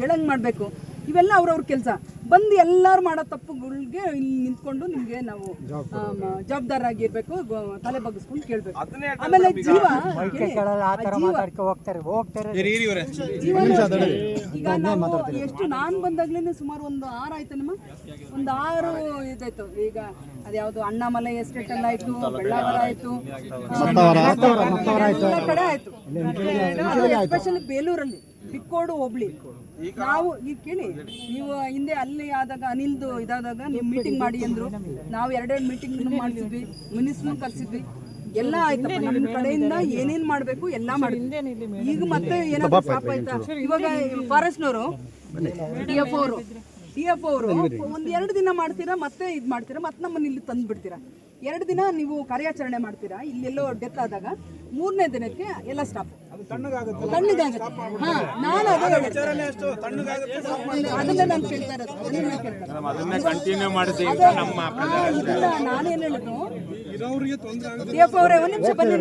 ಕೇಳಂಗ್ ಮಾಡಬೇಕು. ಇವೆಲ್ಲ ಅವ್ರವ್ರ ಕೆಲಸ. ಬಂದು ಎಲ್ಲರೂ ಮಾಡೋ ತಪ್ಪುಗಳಿಗೆ ಇಲ್ಲಿ ನಿಂತ್ಕೊಂಡು ನಿಮಗೆ ನಾವು ಜವಾಬ್ದಾರಾಗಿರ್ಬೇಕು ತಲೆ ಬಗ್ಗಿಸ್ಕೊಂಡು ಕೇಳಬೇಕು. ಆಮೇಲೆ ಜೀವ ಹೋಗ್ತಾರೆ. ಈಗ ನಾವು ಎಷ್ಟು ನಾನು ಬಂದಾಗ್ಲೇ ಸುಮಾರು ಒಂದು ಆರು ಆಯ್ತು ನಿಮ್ಮ? ಒಂದು ಆರು ಇದಾಯ್ತು. ಈಗ ಅದ್ಯಾವುದು ಅಣ್ಣಾಮಲೈ ಎಸ್ಟೇಟ್ ಎಲ್ಲ ಆಯ್ತು ಬೆಳ್ಳಾವರ ಆಯ್ತು. ಎಲ್ಲ ಕಡೆ ಆಯ್ತು. ಎಸ್ಪೆಷಲಿ ಬೇಲೂರಲ್ಲಿ ಬಿಕ್ಕೋಡು ಹೋಬ್ಳಿ. ನಾವು ಈಗ ಕೇಳಿ ನೀವು ಹಿಂದೆ ಅಲ್ಲಿ ಆದಾಗ ಅನಿಲ್ದು ಇದಾದಾಗ ನೀವು ಮೀಟಿಂಗ್ ಮಾಡಿ ಅಂದ್ರು. ನಾವು ಎರಡೆರಡು ಮೀಟಿಂಗ್ ಮಾಡ್ತಿದ್ವಿ ಮಿನಿಸ್ಟರ್ ಕರ್ಸಿದ್ವಿ. ಎಲ್ಲ ಆಯ್ತಪ್ಪ ನಮ್ಮ ಕಡೆಯಿಂದ ಏನೇನ್ ಮಾಡ್ಬೇಕು ಎಲ್ಲ ಮಾಡಿದ್ವಿ. ಈಗ ಮತ್ತೆ ಏನಾದ್ರು ಪಾಪ ಆಯ್ತಾ ಇವಾಗ ಫಾರೆಸ್ಟ್ನವರು ಡಿ ಎಫ್ ಅವರು ಡಿ ಎಫ್ ಅವರು ಒಂದು ಎರಡು ದಿನ ಮಾಡ್ತೀರಾ ಮತ್ತೆ ಇದ್ ಮಾಡ್ತೀರಾ ಮತ್ತೆ ನಮ್ಮನ್ನ ಇಲ್ಲಿ ತಂದು ಬಿಡ್ತೀರಾ ಎರಡು ದಿನ ನೀವು ಕಾರ್ಯಾಚರಣೆ ಮಾಡ್ತೀರಾ ಇಲ್ಲೆಲ್ಲೋ ಡೆತ್ ಆದಾಗ ಮೂರನೇ ದಿನಕ್ಕೆ ಎಲ್ಲ ಸ್ಟಾಪ್ ತಣ್ಣಗಾಗುತ್ತೆ. ಹಾ ನಾನು ಅದೇ ಹೇಳಿದ್ದು. ಅದನ್ನೇ ನಾನು ಕೇಳ್ತಾ ಇರೋದು ನಾನೇನ್ ಹೇಳುದು ಡಿ ಎಫ್ ಅವರೇ ಒಂದ್ ನಿಮಿಷ ಬನ್ನಿ.